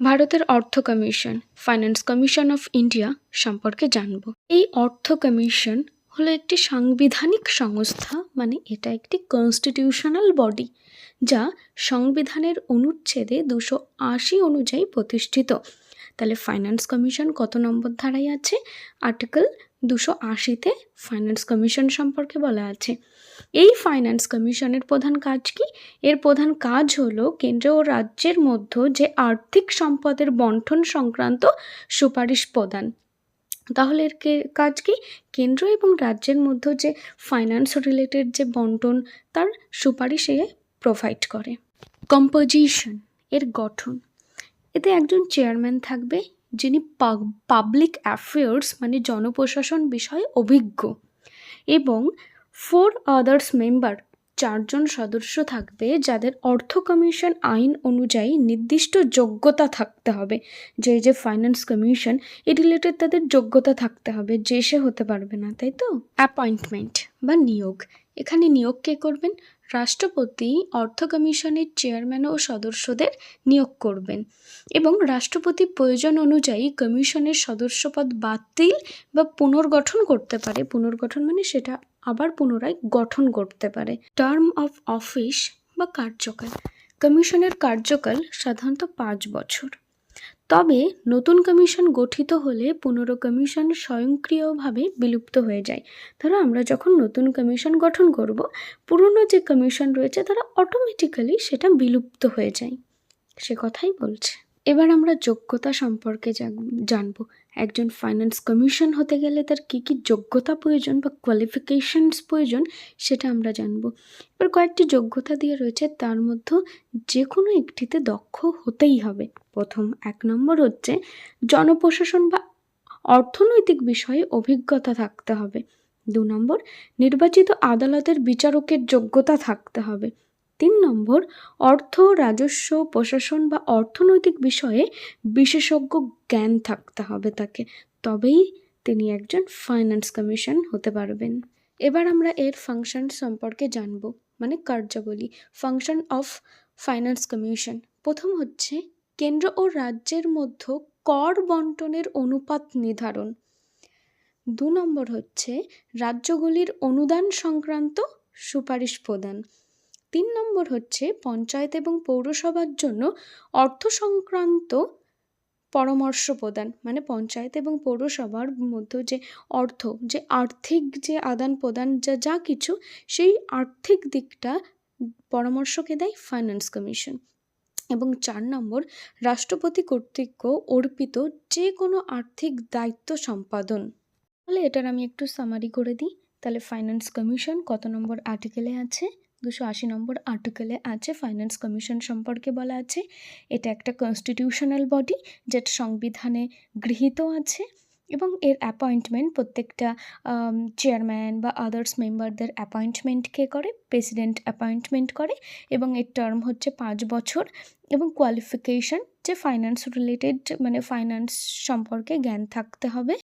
ভারতের অর্থ commission, finance commission of India সম্পর্কে জানব। এই অর্থ কমিশন হলো একটি সাংবিধানিক সংস্থা মানে এটা একটি কনস্টিটিউশনাল বডি যা সংবিধানের অনুচ্ছেদে দুশো আশি অনুযায়ী প্রতিষ্ঠিত। তাহলে ফাইন্যান্স কমিশন কত নম্বর ধারায় আছে? আর্টিকেল দুশো আশিতে ফাইন্যান্স কমিশন সম্পর্কে বলা আছে। এই ফাইন্যান্স কমিশনের প্রধান কাজ কি? এর প্রধান কাজ হলো কেন্দ্র ও রাজ্যের মধ্যে যে আর্থিক সম্পদের বন্টন সংক্রান্ত সুপারিশ প্রদান। তাহলে এর কাজ কি? কেন্দ্র এবং রাজ্যের মধ্যে যে ফাইন্যান্স রিলেটেড যে বন্টন, তার সুপারিশ এ প্রোভাইড করে। কম্পোজিশন এর গঠন। এতে একজন চেয়ারম্যান থাকবে যিনি পাবলিক অ্যাফেয়ার্স মানে জনপ্রশাসন বিষয়ে অভিজ্ঞ এবং ফোর আদার্স মেম্বার চারজন সদস্য থাকবে যাদের অর্থ কমিশন আইন অনুযায়ী নির্দিষ্ট যোগ্যতা থাকতে হবে। যে যে ফাইন্যান্স কমিশন এ রিলেটেড তাদের যোগ্যতা থাকতে হবে, যে সে হতে পারবে না, তাই তো? অ্যাপয়েন্টমেন্ট বা নিয়োগ। এখানে নিয়োগ কে করবেন? রাষ্ট্রপতি, অর্থ কমিশনের চেয়ারম্যান ও সদস্যদের নিয়োগ করবেন। এবং রাষ্ট্রপতি প্রয়োজন অনুযায়ী কমিশনের সদস্যপদ বাতিল বা পুনর্গঠন করতে পারে। পুনর্গঠন মানে সেটা আবার পুনরায় গঠন করতে পারে। টার্ম অফ অফিস বা কার্যকাল। কমিশনের কার্যকাল সাধারণত পাঁচ বছর। তবে নতুন কমিশন গঠিত হলে পুনর কমিশন স্বয়ংক্রিয়ভাবে বিলুপ্ত হয়ে যায়। ধরো আমরা যখন নতুন কমিশন গঠন করব, পুরনো যে কমিশন রয়েছে তারা অটোমেটিক্যালি সেটা বিলুপ্ত হয়ে যায়। সে কথাই বলছে। এবার আমরা যোগ্যতা সম্পর্কে জান- জানব। একজন ফাইন্যান্স কমিশন হতে গেলে তার কী কী যোগ্যতা প্রয়োজন বা কোয়ালিফিকেশনস প্রয়োজন সেটা আমরা জানব। এবার কয়েকটি যোগ্যতা দিয়ে রয়েছে, তার মধ্যে যে কোনো একটিতে দক্ষ হতেই হবে। প্রথম এক নম্বর হচ্ছে জনপ্রশাসন বা অর্থনৈতিক বিষয়ে অভিজ্ঞতা থাকতে হবে। দু নম্বর নির্বাচিত আদালতের বিচারকের যোগ্যতা থাকতে হবে। তিন নম্বর, অর্থ, রাজস্ব, প্রশাসন বা অর্থনৈতিক বিষয়ে বিশেষজ্ঞ জ্ঞান থাকতে হবে তাকে। তবেই তিনি একজন ফাইন্যান্স কমিশন হতে পারবেন। এবার আমরা এর ফাংশন সম্পর্কে জানব মানে কার্যাবলী ফাংশন অফ ফাইন্যান্স কমিশন প্রথম হচ্ছে, কেন্দ্র ও রাজ্যের মধ্যে কর বন্টনের অনুপাত নির্ধারণ। দু নম্বর হচ্ছে, রাজ্যগুলির অনুদান সংক্রান্ত সুপারিশ প্রদান। তিন নম্বর হচ্ছে পঞ্চায়েত এবং পৌরসভার জন্য অর্থ সংক্রান্ত পরামর্শ প্রদান। মানে পঞ্চায়েত এবং পৌরসভার মধ্যে যে অর্থ, যে আর্থিক যে আদান প্রদান যা যা কিছু, সেই আর্থিক দিকটা পরামর্শকে দেয় ফাইন্যান্স কমিশন এবং চার নম্বর, রাষ্ট্রপতি কর্তৃক অর্পিত যে কোনো আর্থিক দায়িত্ব সম্পাদন। তাহলে এটার আমি একটু সামারি করে দিই। তাহলে ফাইন্যান্স কমিশন কত নম্বর আর্টিকেলে আছে? দুশো আশি নম্বর আর্টিকেলে আছে ফাইন্যান্স কমিশন সম্পর্কে বলা আছে। এটা একটা কনস্টিটিউশনাল বডি যেটা সংবিধানে গৃহীত আছে এবং এর অ্যাপয়েন্টমেন্ট প্রত্যেকটা চেয়ারম্যান বা আদার্স মেম্বারদের অ্যাপয়েন্টমেন্ট কে করে প্রেসিডেন্ট অ্যাপয়েন্টমেন্ট করে এবং এর টার্ম হচ্ছে পাঁচ বছর এবং কোয়ালিফিকেশন যে ফাইন্যান্স রিলেটেড মানে ফাইন্যান্স সম্পর্কে জ্ঞান থাকতে হবে।